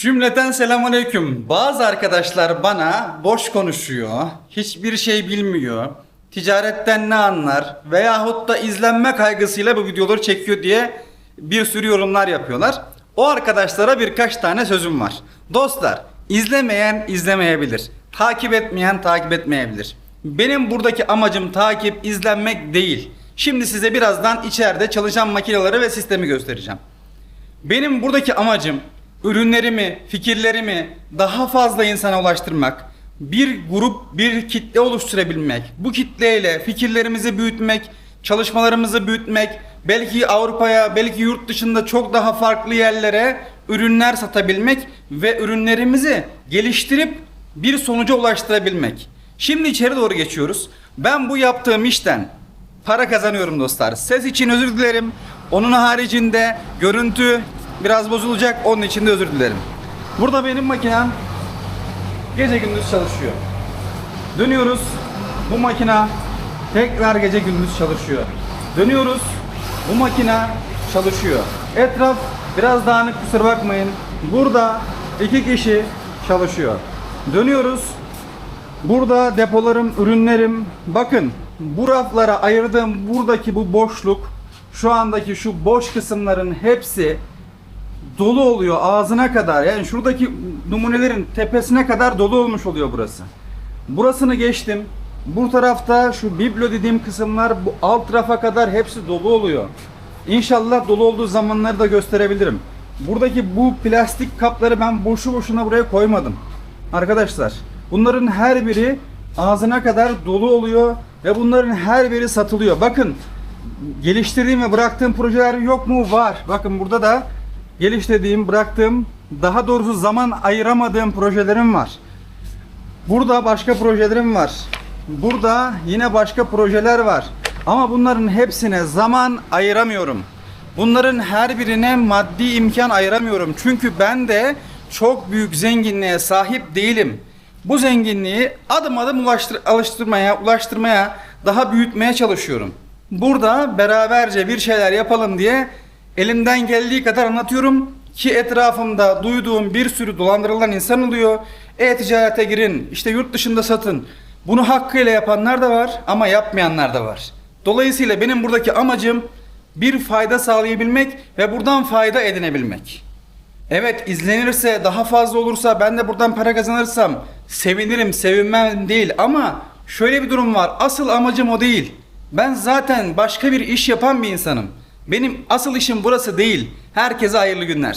Cümleten selamünaleyküm. Bazı arkadaşlar bana boş konuşuyor, hiçbir şey bilmiyor, ticaretten ne anlar veyahut da izlenme kaygısıyla bu videoları çekiyor diye bir sürü yorumlar yapıyorlar. O arkadaşlara birkaç tane sözüm var. Dostlar, izlemeyen izlemeyebilir. Takip etmeyen takip etmeyebilir. Benim buradaki amacım takip, izlenmek değil. Şimdi size birazdan içeride çalışan makineleri ve sistemi göstereceğim. Benim buradaki amacım ürünlerimi, fikirlerimi daha fazla insana ulaştırmak, bir grup, bir kitle oluşturabilmek, bu kitleyle fikirlerimizi büyütmek, çalışmalarımızı büyütmek, belki Avrupa'ya, belki yurt dışında çok daha farklı yerlere ürünler satabilmek ve ürünlerimizi geliştirip bir sonuca ulaştırabilmek. Şimdi içeri doğru geçiyoruz. Ben bu yaptığım işten para kazanıyorum dostlar. Ses için özür dilerim. Onun haricinde görüntü biraz bozulacak. Onun için de özür dilerim. Burada benim makinem gece gündüz çalışıyor. Dönüyoruz. Bu makina tekrar gece gündüz çalışıyor. Dönüyoruz. Bu makina çalışıyor. Etraf biraz dağınık kusura bakmayın. Burada iki kişi çalışıyor. Dönüyoruz. Burada depolarım, ürünlerim. Bakın bu raflara ayırdığım buradaki bu boşluk, şu andaki şu boş kısımların hepsi dolu oluyor ağzına kadar. Yani şuradaki numunelerin tepesine kadar dolu olmuş oluyor burası. Burasını geçtim. Bu tarafta şu biblo dediğim kısımlar bu alt rafa kadar hepsi dolu oluyor. İnşallah dolu olduğu zamanları da gösterebilirim. Buradaki bu plastik kapları ben boşu boşuna buraya koymadım. Arkadaşlar bunların her biri ağzına kadar dolu oluyor ve bunların her biri satılıyor. Bakın geliştirdiğim ve bıraktığım projeler yok mu? Var. Bakın burada da geliştirdiğim, bıraktığım, daha doğrusu zaman ayıramadığım projelerim var. Burada başka projelerim var. Burada yine başka projeler var. Ama bunların hepsine zaman ayıramıyorum. Bunların her birine maddi imkan ayıramıyorum. Çünkü ben de çok büyük zenginliğe sahip değilim. Bu zenginliği adım adım ulaştır, alıştırmaya, ulaştırmaya, daha büyütmeye çalışıyorum. Burada beraberce bir şeyler yapalım diye elimden geldiği kadar anlatıyorum ki etrafımda duyduğum bir sürü dolandırılan insan oluyor. E-ticarete girin, işte yurt dışında satın. Bunu hakkıyla yapanlar da var ama yapmayanlar da var. Dolayısıyla benim buradaki amacım bir fayda sağlayabilmek ve buradan fayda edinebilmek. Evet izlenirse daha fazla olursa ben de buradan para kazanırsam sevinirim sevinmem değil ama şöyle bir durum var asıl amacım o değil. Ben zaten başka bir iş yapan bir insanım. Benim asıl işim burası değil. Herkese hayırlı günler.